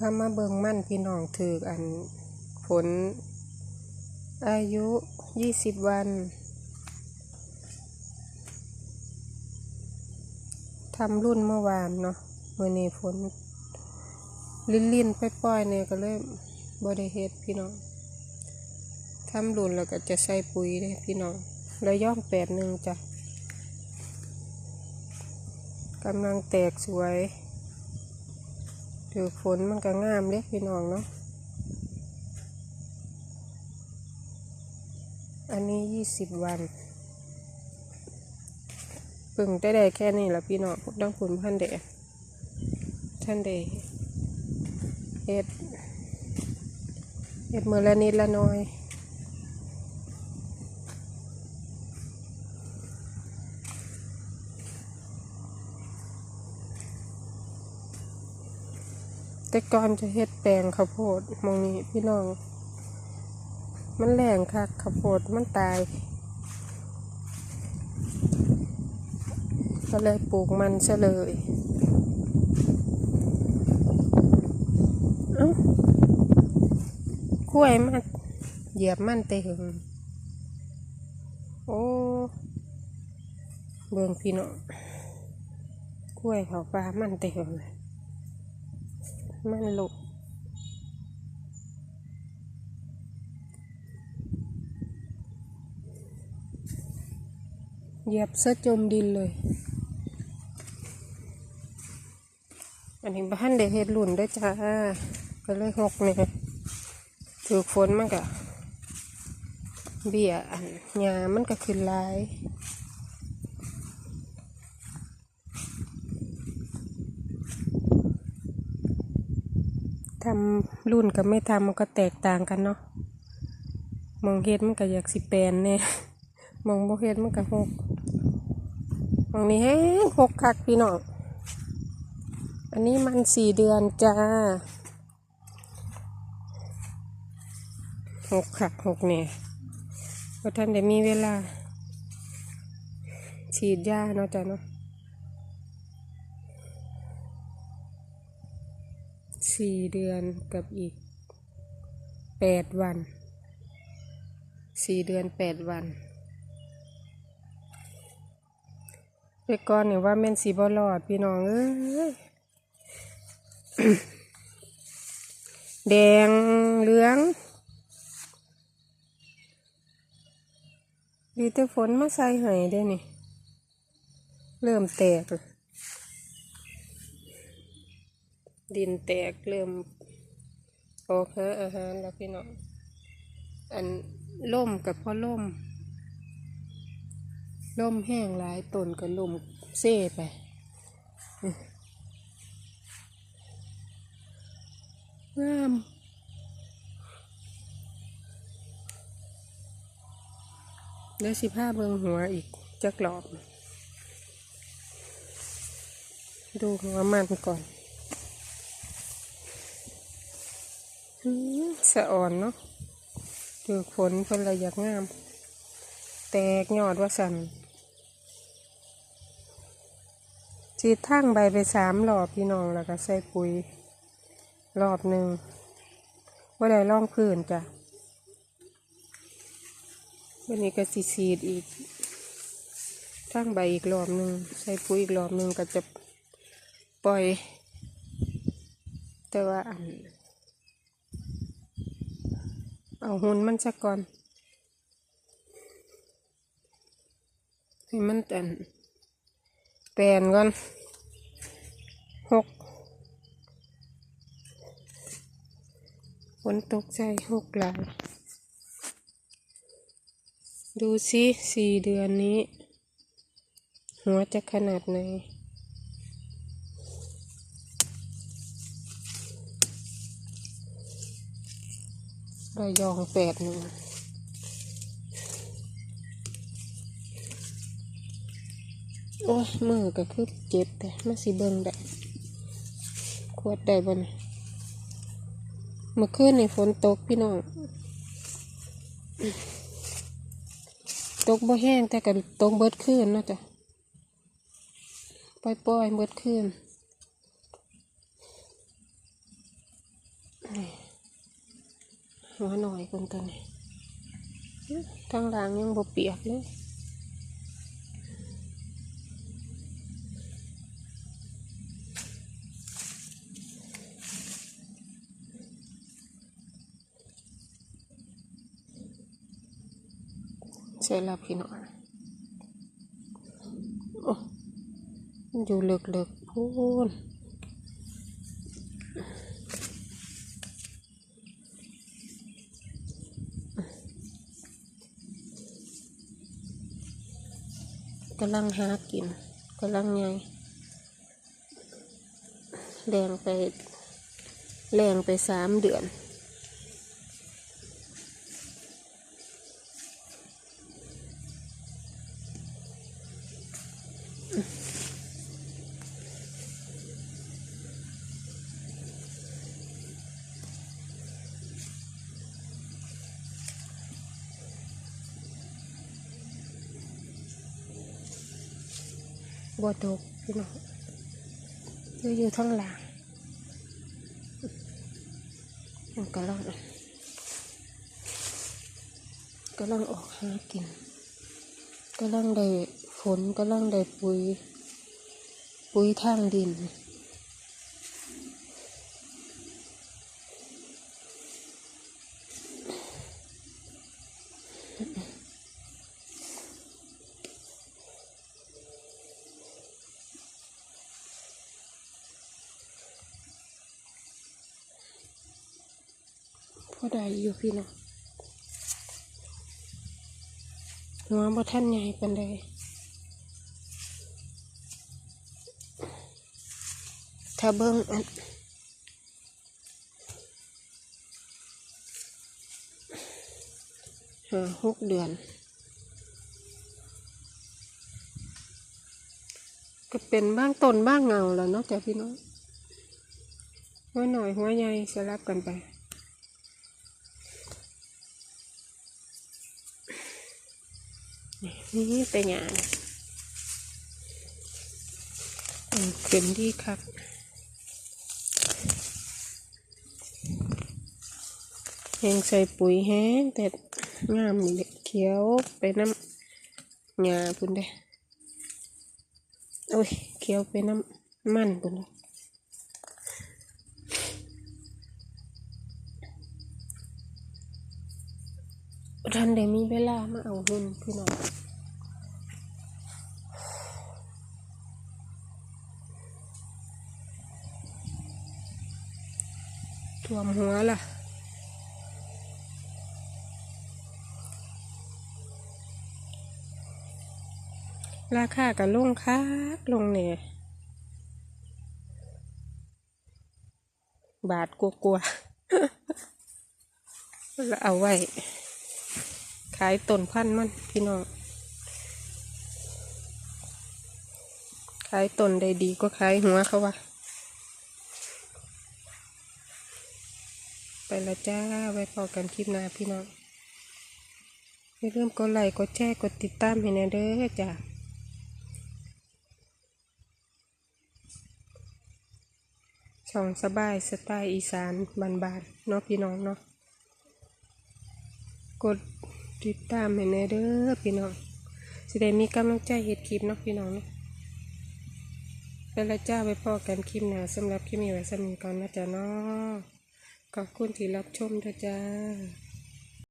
พามาเบิงมั่นพี่น้องถืออันผล อายุยี่สิบวัน ทำรุ่นเมื่อวานเนาะเมื่อนี้ฝนลินลินๆป้อยๆเนี่ยก็เลยบริเฮ็ดพี่น้องทำรุ่นแล้วก็จะใส่ปุ๋ยเลยพี่น้องแล้วย่อมแปดหนึ่งจ้ะกำลังแตกสวย ถือฝนมันก็งามเล็กพี่น้องเนาะ อันนี้ยี่สิบวันปึ่งได้ได้แค่นี้ละพี่น้องต้องคุณท่านเดท่านเดเอ็ด เอ็ดมือละนิดละน้อย แต่ก่อนจะเฮ็ดแปลงข้าวโพดมองนี้พี่น้อง มันแรงคักข้าวโพดมันตาย ก็เลยปลูกมันซะเลยเอ้ากล้วยมันเหยียบมันเตะหึงโอ้ เบิ่งพี่น้องกล้วยเขาปลามันเตะหึงเลย มันลุกเหยียบซะจมดินเลย อันนี้บ้านเด็กเฮ็ดหลุ่นด้จ้าก็เลยหกเนี่ยถือฝนมันก็เบี้ยอันหญ้ามันก็ขึ้นหลาย ทำรุ่นกับไม่ทำมันก็แตกต่างกันเนาะมองเฮ็ดมันก็อยากสิแปนเนี่ยมองบ่เฮ็ดมันก็หกมองนี้แห้งหกคักพี่น้องอันนี้มันสี่เดือนจ้าหกคักหกเนี่ยเพราะท่านได้มีเวลา ฉีดยาเนาะจ้ะเนาะ สี่เดือนกับอีกแปดวันสี่เดือนแปดวันไปก่อนนี่ว่าแม่นสีบอลอดพี่น้องเอ้ยแดงเหลืองดีแต่ฝนมาใส่ให้ได้นี่ เริ่มแตกแล้ว ดินแตกเริ่มออกหาอาหารแล้วพี่น้องอันล่มกับพ่อล่มล่มแห้งหลายต้นก็ล่มเซ่ไปงามแล้วสิผ้าเบิงหัวอีกจักหลอบ ดูหัวมันก่อนอื้อ สะอ่อนเนาะดูขนเพิ่นละอยากงาม แตกยอดว่าสันฉีดทั้งใบไปสามรอบพี่น้องแล้วก็ใส่ปุ๋ยรอบหนึ่งว่าได้ล่องพื้นจ้ะวันนี้ก็สิฉีดอีกทั้งใบอีกรอบหนึ่งใส่ปุ๋ยอีกรอบหนึ่งก็จะปล่อย แต่ว่าอัน เอาหุ่นมันซะก่อนให้มันอันแปนก่อนหกฝนตกใจหกหลายดูสิสี่เดือนนี้ หัวจะขนาดไหน ระยองแปดหนึ่งโอ้ยมือก็คือเจ็บแต่ไมาสิเบิ่งได้ขวดได้บ่เนี่ยเมื่อคืนนี่ฝนตกพี่น้องตกบ่แห้งแต่ก็ตกเบิดคืนเนาะจ้ะปล่อยๆเบิดคืนนี่ หัวหน่อยคนตัวนี้ทางล่างยังบ่เปียกเลยเสร็จแล้วพี่น้องโอ้มันอยู่เลิกๆพูนำลังหากินกำลังไงแรงไปแรงไปสามเดือน บัวตกพี่น้องอยู่อยู่ทั้งหลังมันกำลังกำลังออกหากินกำลังได้ฝนกำลังได้ปุ๋ย ปุ๋ยทางดิน พอได้อยู่พี่น้องหัวบ่ท่านใหญ่ปานใดถ้าเบิ่งอันห้าหกเดือนก็เป็นบ้างต้นบ้างเงาแล้วเนาะจ้ะพี่น้องหัวหน่อยหัวใหญ่สลับกันไป นี่แต่หยาเนี่ยอืมเต็มที่ครับแห้งใส่ปุ๋ยแห้งแต่งามนี่แหละเขียวไปน้ำหญ้าพุ่นเด้โอ้ยเขียวไปน้ำมันพุ่นเด้ ทันได้มีเวลามาเอาหุ่นพี่น้องท่วมหัวล่ะราคากับลงคักลงเนี่ยบาทกลัวๆแล้วเอาไว้ ขายต้นพันธุ์มันพี่น้อง ขายต้นได้ดีก็ขายหัวเขาว่าไปละจ้า ไว้พอกันคลิปหน้าพี่น้องอย่าลืมกดไลค์กดแชร์กดติดตามให้แน่เด้อจ้าช่องสบายสไตล์อีสานบานๆเนาะพี่น้องเนาะกด ติดตามให้แน่เด้อพี่น้องสิได้มีกำลังใจเฮ็ดคลิปเนาะพี่น้องเนาะเปและจ้าไว้พอกันคลิปหนาสำหรับคลิปมีไว้สำหรับก่อนนะจ๊ะเนาะขอบคุณที่รับชมด้วยจ้า